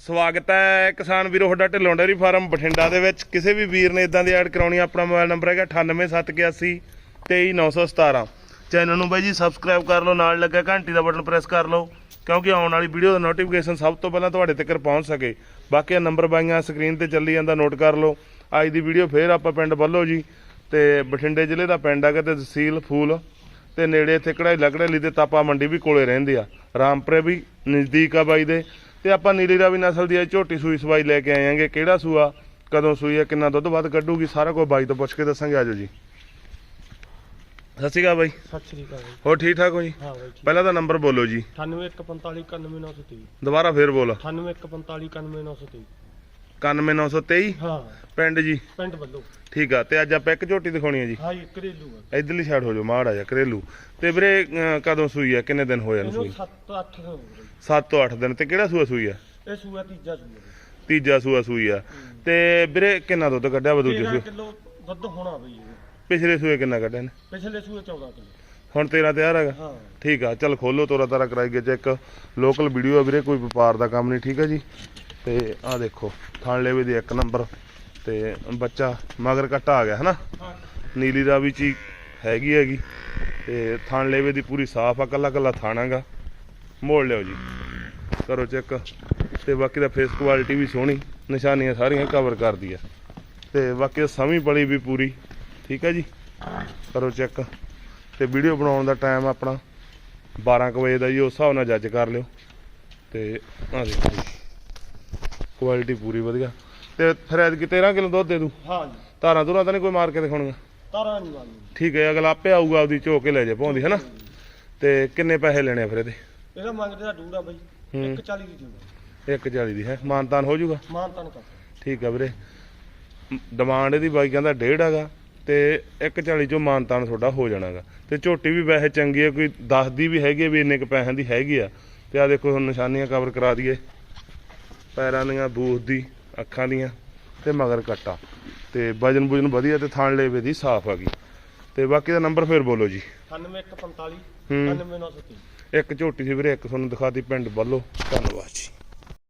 ਸਵਾਗਤ ਹੈ ਕਿਸਾਨ ਵੀਰੋ, ਤੁਹਾਡਾ ਢਿੱਲੋਂ ਡੇਅਰੀ ਫਾਰਮ ਬਠਿੰਡਾ ਦੇ ਵਿੱਚ। ਕਿਸੇ ਵੀ ਵੀਰ ਨੇ ਇਦਾਂ ਦੀ ਐਡ ਕਰਾਉਣੀ, ਆਪਣਾ ਮੋਬਾਈਲ ਨੰਬਰ ਹੈਗਾ 98781 23917 ਚੈਨਲ ਨੂੰ ਬਾਈ ਜੀ ਸਬਸਕ੍ਰਾਈਬ ਕਰ ਲਓ, ਨਾਲ ਲੱਗਾ ਘੰਟੀ ਦਾ ਬਟਨ ਪ੍ਰੈਸ ਕਰ ਲਓ, ਕਿਉਂਕਿ ਆਉਣ ਵਾਲੀ ਵੀਡੀਓ ਦਾ ਨੋਟੀਫਿਕੇਸ਼ਨ ਸਭ ਤੋਂ ਪਹਿਲਾਂ ਤੁਹਾਡੇ ਤੱਕ ਪਹੁੰਚ ਸਕੇ। ਬਾਕੀ ਇਹ ਨੰਬਰ ਬਾਈਆਂ ਸਕਰੀਨ ਤੇ ਚੱਲੀ ਜਾਂਦਾ ਨੋਟ ਕਰ ਲਓ। ਅੱਜ ਦੀ ਵੀਡੀਓ ਫੇਰ ਆਪਾਂ ਪਿੰਡ ਬੱਲੋ ਜੀ, ਤੇ ਬਠਿੰਡੇ ਜ਼ਿਲ੍ਹੇ ਦਾ ਪਿੰਡ ਹੈਗਾ ਤੇ ਤਹਿਸੀਲ ਫੂਲ, ਤੇ ਨੇੜੇ ਇੱਥੇ ਕਢਾਈ ਲਕੜੇਲੀ ਤੇ ਤਾਪਾ ਮੰਡੀ ਵੀ ਕੋਲੇ ਰਹਿੰਦੇ ਆ। ਰਾਮਪੁਰੇ ਵੀ ਨਜ਼ਦੀਕ ਆ ਬਾਈ ਦੇ। ਤੇ ਆਪਾਂ ਨੀਲੀ ਰਾਵੀ ਨਸਲ ਦੀ ਇਹ ਝੋਟੀ ਸੂਈ ਸਵਾਈ ਲੈ ਕੇ ਆਏ ਆਂਗੇ ਕਿਹੜਾ ਸੂਆ? ਕਦੋਂ ਸੂਈ ਆ ਕਿੰਨਾ ਦੁੱਧ ਵੱਧ ਕੱਢੂਗੀ? ਸਾਰਾ ਕੁਝ ਬਾਈ ਤੋਂ ਪੁੱਛ ਕੇ ਦੱਸਾਂਗੇ। ਆਜੋ ਜੀ। ਸਤਿ ਸ਼੍ਰੀ ਅਕਾਲ ਬਾਈ। ਸਤਿ ਸ਼੍ਰੀ ਅਕਾਲ ਜੀ। ਹੋਰ ਠੀਕ ਠਾਕ ਹੋ ਜੀ? ਹਾਂ ਬਾਈ ਪਹਿਲਾਂ ਤਾਂ ਨੰਬਰ ਬੋਲੋ ਜੀ। 9815491923 ਦੁਬਾਰਾ ਫੇਰ ਬੋਲ। 9815491923 91923 ਹਾਂ ਪਿੰਡ ਜੀ? ਪਿੰਡ ਵੱਲੋਂ। ਠੀਕ ਆ ਤੇ ਅੱਜ ਆਪਾਂ ਇੱਕ ਝੋਟੀ ਦਿਖਾਉਣੀ ਆ ਜੀ? ਹਾਂ ਜੀ ਘਰੇਲੂ ਆ। ਇਧਰਲੀ ਸਾਈਡ ਹੋ ਜਾਓ ਮਾੜ ਆ ਜਾ ਘਰੇਲੂ। ਤੇ ਵੀਰੇ ਅਹ, ਕਦੋਂ ਸੂਈ ਆ? ਕਿੰਨੇ ਦਿਨ ਹੋਏ ਨੇ ਇਹਨੂੰ ਸੂਈ? 7-8 ਹੋ ਗਏ 7 ਤੋਂ 8 ਦਿਨ ਤੇ ਕਿਹੜਾ ਸੂਆ ਸੂਈ ਆ? ਇਹ ਸੂਆ ਤੀਜਾ ਸੂਆ ਤੀਜਾ ਸੂਆ ਸੂਈ ਆ। ਤੇ ਵੀਰੇ ਕਿੰਨਾ ਦੁੱਧ ਕੱਢਿਆ ਵਾ ਦੂਜੇ 13 ਸੂਏ? ਕਿਲੋ ਦੁੱਧ ਹੋਣਾ ਬਈ ਇਹ। ਪਿਛਲੇ ਸੂਏ ਕਿੰਨਾ ਕੱਢਿਆ ਨੇ ਪਿਛਲੇ ਸੂਏ 14 ਕਿਲੋ। ਹੁਣ 13 ਤਿਆਰ ਹੈਗਾ? ਹਾਂ। ਠੀਕ ਆ ਚੱਲ ਖੋਲੋ ਤੋਰਾ ਤਾਰਾ ਕਰਾਈਏ ਚੈੱਕ। ਲੋਕਲ ਵੀਡੀਓ ਆ ਵੀਰੇ ਕੋਈ ਵਪਾਰ ਦਾ ਕੰਮ ਨਹੀਂ ਠੀਕ ਆ ਜੀ? ਤੇ ਆ ਦੇਖੋ ਥਣ ਲੈਵੇ ਦੀ ਇੱਕ ਨੰਬਰ ਤੇ ਬੱਚਾ ਮਗਰ ਕੱਟਾ ਆ ਗਿਆ, ਹਨਾ? ਹਾਂ ਨੀਲੀ ਦਾ ਵੀ ਚੀ ਹੈਗੀ ਹੈਗੀ, ਤੇ ਥਣ ਲੇਵੇ ਦੀ ਪੂਰੀ ਸਾਫ਼ ਆ, ਕੱਲਾ ਕੱਲਾ ਥਾਣਾਗਾ ਮੋੜ ਲਿਓ ਜੀ। ਕਰੋ ਚੈੱਕ। ਤੇ ਬਾਕੀ ਦਾ ਫੇਸ ਕੁਆਲਿਟੀ ਵੀ ਸੋਹਣੀ, ਨਿਸ਼ਾਨੀਆਂ ਸਾਰੀਆਂ ਕਵਰ ਕਰਦੀ ਆ। ਤੇ ਬਾਕੀ ਸਮੀ ਬੜੀ ਵੀ ਪੂਰੀ, ਠੀਕ ਹੈ ਜੀ? ਕਰੋ ਚੈੱਕ। ਤੇ ਵੀਡੀਓ ਬਣਾਉਣ ਦਾ ਟਾਈਮ ਆਪਣਾ 12 ਕੁ ਵਜੇ ਦਾ ਜੀ, ਉਸ ਹਿਸਾਬ ਨਾਲ ਜੱਜ ਕਰ ਲਿਓ। ਤੇ ਆ ਦੇਖੋ ਕੁਆਲਿਟੀ ਪੂਰੀ ਵਧੀਆ। ਤੇ ਫਿਰ ਐਤਕੀ 13 ਕਿਲੋ ਦੁੱਧ ਦੇ ਦੂ। ਹਾਂ ਜੀ ਧਾਰਾਂ ਧੁਰਾਂ ਤਾਂ ਨਹੀਂ ਕੋਈ ਮਾਰ ਕੇ ਦਿਖਾਉਣੀਆਂ। ਤਾਰਾ ਨਹੀਂ ਵਾਲੀ ਠੀਕ ਹੈ ਅਗਲਾ ਆਪੇ ਆਊਗਾ ਆਪਦੀ ਝੋ ਕੇ ਲੈ ਜਾ ਪਾਉਂਦੀ ਹੈ ਨਾ ਤੇ ਕਿੰਨੇ ਪੈਸੇ ਲੈਣੇ ਆ ਫਿਰ ਇਹਦੇ? ਇਹਦਾ ਮੰਗਦੇ ਦਾ ਡੂੜਾ ਬਈ। ਹੂੰ। 140 ਦੀ ਦਿੰਦਾ 140 ਦੀ ਹੈ। ਮਾਨਤਾਨ ਹੋ ਜਾਊਗਾ? ਮਾਨ ਤਨ ਕਰ। ਠੀਕ ਆ ਵੀਰੇ। ਡਿਮਾਂਡ ਇਹਦੀ ਬਾਈ ਕਹਿੰਦਾ ਡੇਢ ਹੈਗਾ ਤੇ 140 ਚੋਂ ਮਾਨਤਾਨ ਤੁਹਾਡਾ ਹੋ ਜਾਣਾਗਾ। ਤੇ ਝੋਟੀ ਵੀ ਵੈਸੇ ਚੰਗੀ ਹੈ ਕੋਈ ਦੱਸਦੀ ਵੀ ਹੈਗੀ ਹੈ ਵੀ ਇੰਨੇ ਕ ਪੈਸਿਆਂ ਦੀ ਹੈਗੀ ਆ। ਤੇ ਆ ਦੇਖੋ ਹੁਣ ਨਿਸ਼ਾਨੀਆਂ ਕਵਰ ਕਰਾ ਦਈਏ। ਪੈਰਾਂ ਦੀਆਂ ਬੂਥ ਦੀ। ਅੱਖਾਂ ਦੀਆਂ ਤੇ ਮਗਰ ਕੱਟਾ। ਤੇ ਵਜਨ ਬੁਜਨ ਵਧੀਆ ਤੇ ਥਣ ਲੇਵੇ ਦੀ ਸਾਫ਼ ਹੈਗੀ ਤੇ ਬਾਕੀ ਦਾ ਨੰਬਰ ਫੇਰ ਬੋਲੋ ਜੀ। 9145 ਹੂੰ। 99923 ਇੱਕ ਝੋਟੀ ਸੀ ਵੀਰੇ ਇੱਕ ਤੁਹਾਨੂੰ ਦਿਖਾਤੀ ਪਿੰਡ ਵੱਲੋਂ। ਧੰਨਵਾਦ ਜੀ।